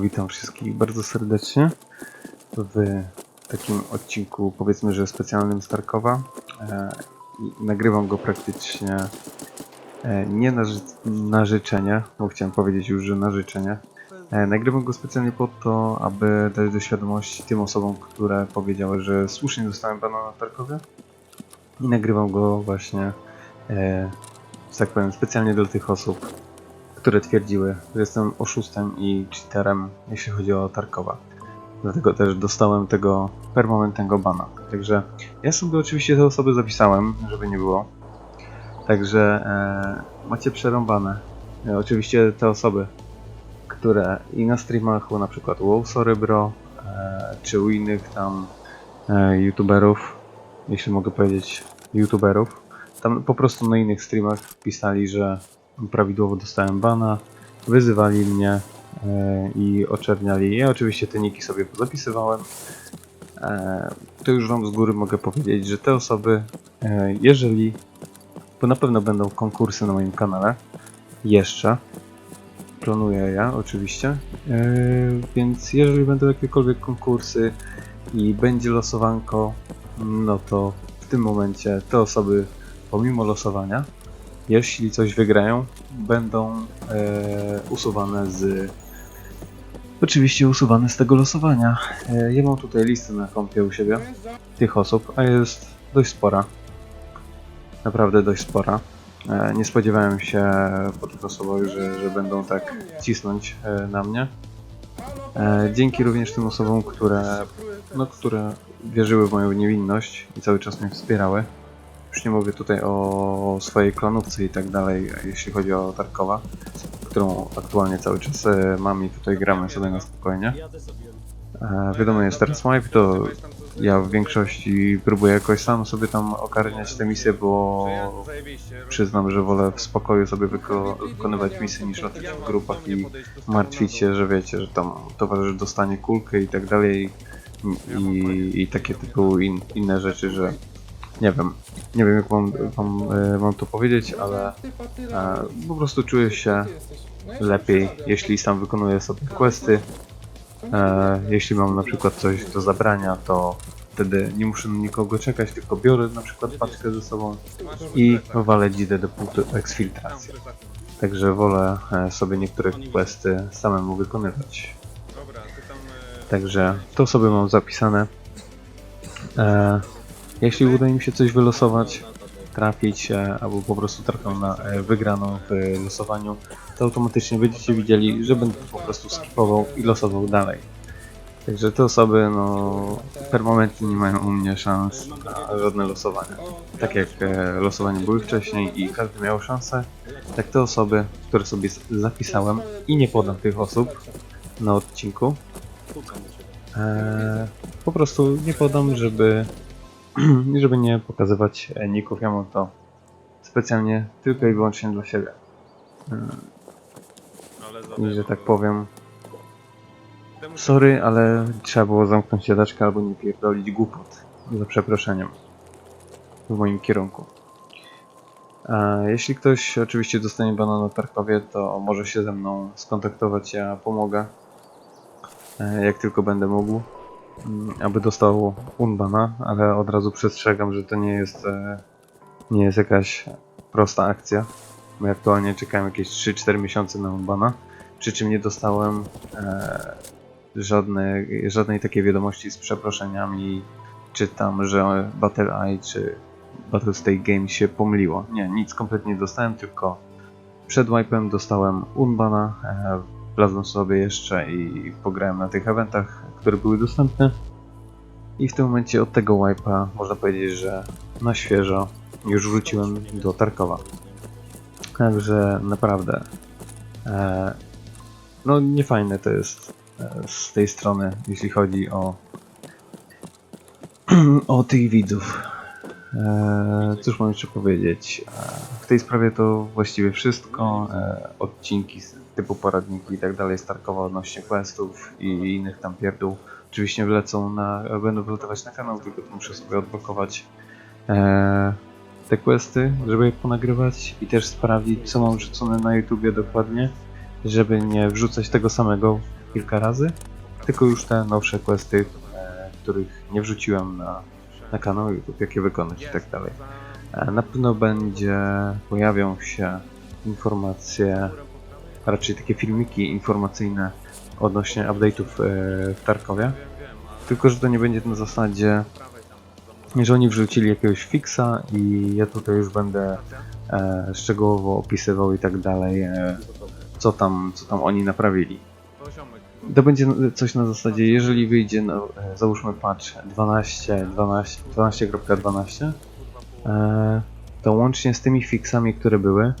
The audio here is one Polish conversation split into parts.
Witam wszystkich bardzo serdecznie w takim odcinku, powiedzmy, że specjalnym z Tarkowa. E, nagrywam go praktycznie e, nie na, ży- na życzenie, bo chciałem powiedzieć już, że na życzenie. E, nagrywam go specjalnie po to, aby dać do świadomości tym osobom, które powiedziały, że słusznie dostałem bana na Tarkowie. I nagrywam go właśnie, e, tak powiem, specjalnie dla tych osób, które twierdziły, że jestem oszustem i cheaterem, jeśli chodzi o Tarkowa. Dlatego też dostałem tego permanentnego bana. Także ja sobie oczywiście te osoby zapisałem, żeby nie było. Także e, macie przerąbane. E, oczywiście te osoby, które i na streamach, na przykład Wow Sorry Bro, e, czy u innych tam e, youtuberów, jeśli mogę powiedzieć youtuberów, tam po prostu na innych streamach pisali, że prawidłowo dostałem bana, wyzywali mnie e, i oczerniali. Ja oczywiście te niki sobie zapisywałem. E, to już wam z góry mogę powiedzieć, że te osoby, e, jeżeli, bo na pewno będą konkursy na moim kanale, jeszcze, planuję ja oczywiście, więc jeżeli będą jakiekolwiek konkursy i będzie losowanko, no to w tym momencie te osoby pomimo losowania jeśli coś wygrają, będą e, usuwane z. Oczywiście usuwane z tego losowania. E, ja mam tutaj listę na kompie u siebie tych osób, a jest dość spora. Naprawdę dość spora. E, nie spodziewałem się po tych osobach, że, że będą tak cisnąć e, na mnie. E, dzięki również tym osobom, które, no, które wierzyły w moją niewinność i cały czas mnie wspierały. Już nie mówię tutaj o swojej klanówce i tak dalej, jeśli chodzi o Tarkowa, którą aktualnie cały czas e, mam i tutaj gramy sobie na spokojnie. E, wiadomo, jest teraz Mike, to ja w większości próbuję jakoś sam sobie tam ogarniać te misje, bo przyznam, że wolę w spokoju sobie wyko wykonywać misje niż latać w grupach i martwić się, że wiecie, że tam towarzysz dostanie kulkę i tak dalej i, i takie typu in, inne rzeczy, że nie wiem, nie wiem jak mam, wam, e, mam to powiedzieć, ale e, po prostu czuję się lepiej, jeśli sam wykonuję sobie questy. E, jeśli mam na przykład coś do zabrania, to wtedy nie muszę nikogo czekać, tylko biorę na przykład paczkę ze sobą i walę dzidę do punktu eksfiltracji. Także wolę e, sobie niektóre questy samemu wykonywać. Także to sobie mam zapisane. E, jeśli uda mi się coś wylosować, trafić, e, albo po prostu trafią na e, wygraną w losowaniu, to automatycznie będziecie widzieli, że będę po prostu skipował i losował dalej. Także te osoby, no, permanentnie nie mają u mnie szans na żadne losowanie. Tak jak e, losowania były wcześniej i każdy miał szansę, tak te osoby, które sobie zapisałem i nie podam tych osób na odcinku, po prostu nie podam, żeby i żeby nie pokazywać e, ników, ja mam to specjalnie tylko i wyłącznie dla siebie. Mm, I że tak powiem, sorry, ale trzeba było zamknąć siadaczkę albo nie pierdolić głupot. Za przeproszeniem. W moim kierunku. A jeśli ktoś oczywiście dostanie bana na Tarkowie, to może się ze mną skontaktować, ja pomogę. E, Jak tylko będę mógł aby dostał unbana, ale od razu przestrzegam, że to nie jest e, nie jest jakaś prosta akcja. Ja aktualnie czekałem jakieś 3-4 miesiące na unbana, przy czym nie dostałem e, żadnej, żadnej takiej wiadomości z przeproszeniami, czy tam, że Battle Eye czy Battlestake Game się pomyliło. Nie, nic kompletnie nie dostałem, tylko przed wipe'em dostałem unbana, e, wlazłem sobie jeszcze i pograłem na tych eventach, które były dostępne. I w tym momencie od tego wipe'a można powiedzieć, że na świeżo już wróciłem do Tarkowa. Także naprawdę e, no niefajne to jest e, z tej strony, jeśli chodzi o o tych widzów. E, cóż mam jeszcze powiedzieć? E, w tej sprawie to właściwie wszystko. E, odcinki typu poradniki i tak dalej z Tarkowa odnośnie questów i innych tam pierdół. Oczywiście wlecą na, będą wylatować na kanał, tylko to muszę sobie odblokować e, te questy, żeby je ponagrywać i też sprawdzić co mam wrzucone na YouTubie dokładnie, żeby nie wrzucać tego samego kilka razy, tylko już te nowsze questy, e, których nie wrzuciłem na, na kanał YouTube, jakie wykonać i tak dalej. E, Na pewno będzie, pojawią się informacje, raczej takie filmiki informacyjne odnośnie update'ów e, w Tarkowie. Tylko, że to nie będzie na zasadzie, że oni wrzucili jakiegoś fixa i ja tutaj już będę e, szczegółowo opisywał i tak dalej, e, co tam, co tam oni naprawili. To będzie coś na zasadzie, jeżeli wyjdzie, no, załóżmy patch 12, 12, 12.12, e, to łącznie z tymi fixami, które były,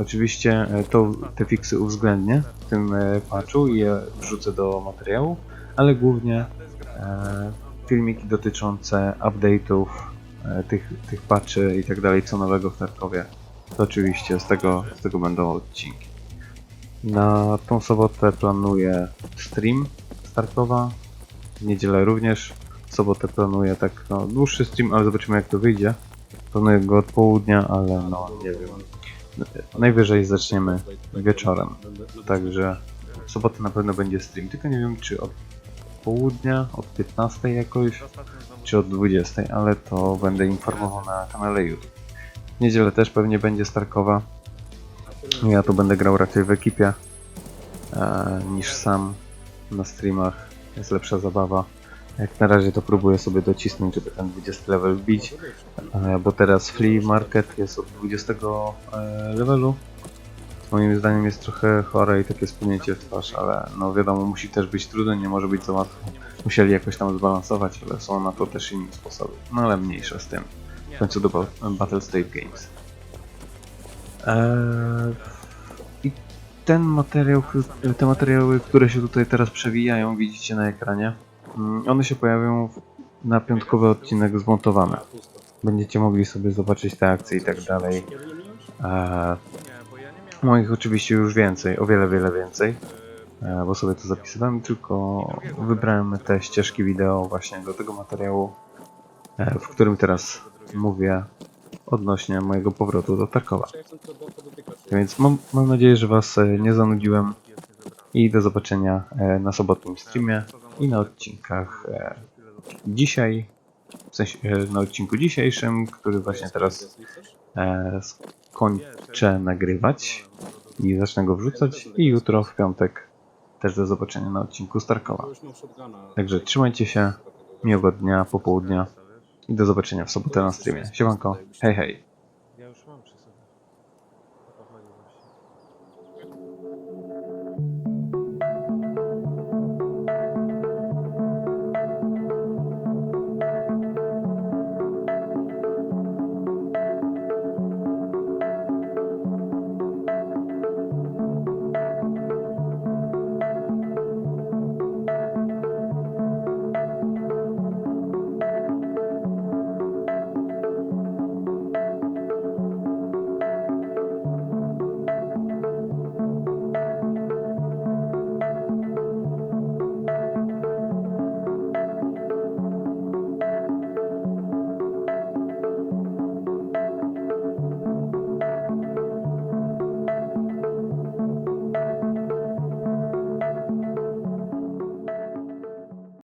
oczywiście e, to te fixy uwzględnię w tym e, patchu i je wrzucę do materiału, ale głównie e, filmiki dotyczące update'ów, tych, tych patchy i tak dalej, co nowego w Tarkowie, to oczywiście z tego, z tego będą odcinki. Na tą sobotę planuję stream z Tarkowa, w niedzielę również, w sobotę planuję tak no, dłuższy stream, ale zobaczymy jak to wyjdzie. Planuję go od południa, ale no nie wiem. Najwyżej zaczniemy wieczorem, także w sobotę na pewno będzie stream, tylko nie wiem czy od południa, od 15 jakoś, czy od 20, ale to będę informował na kanale YouTube. W niedzielę też pewnie będzie Starkowa. Ja tu będę grał raczej w ekipie e, niż sam na streamach. Jest lepsza zabawa. Jak na razie to próbuję sobie docisnąć, żeby ten 20 level wbić, e, bo teraz flea market jest od 20 e, levelu. Moim zdaniem jest trochę chore i takie spłynięcie w twarz, ale no wiadomo, musi też być trudno, nie może być za łatwo. Musieli jakoś tam zbalansować, ale są na to też inne sposoby. No ale mniejsza z tym. W końcu do Ba- Battle State Games. Eee, I ten materiał, te materiały, które się tutaj teraz przewijają, widzicie na ekranie, one się pojawią na piątkowy odcinek zmontowane. Będziecie mogli sobie zobaczyć te akcje i tak dalej. Moich oczywiście już więcej, o wiele, wiele więcej, bo sobie to zapisywałem, tylko wybrałem te ścieżki wideo właśnie do tego materiału, e, w którym teraz mówię odnośnie mojego powrotu do Tarkowa. Więc mam, mam nadzieję, że Was e, nie zanudziłem i do zobaczenia e, na sobotnim streamie i na odcinkach e, dzisiaj, w sensie e, na odcinku dzisiejszym, który właśnie teraz e, skończę nagrywać i zacznę go wrzucać i jutro w piątek też do zobaczenia na odcinku Starkowa. Także trzymajcie się, miłego dnia, popołudnia i do zobaczenia w sobotę na streamie. Siemanko, hej hej.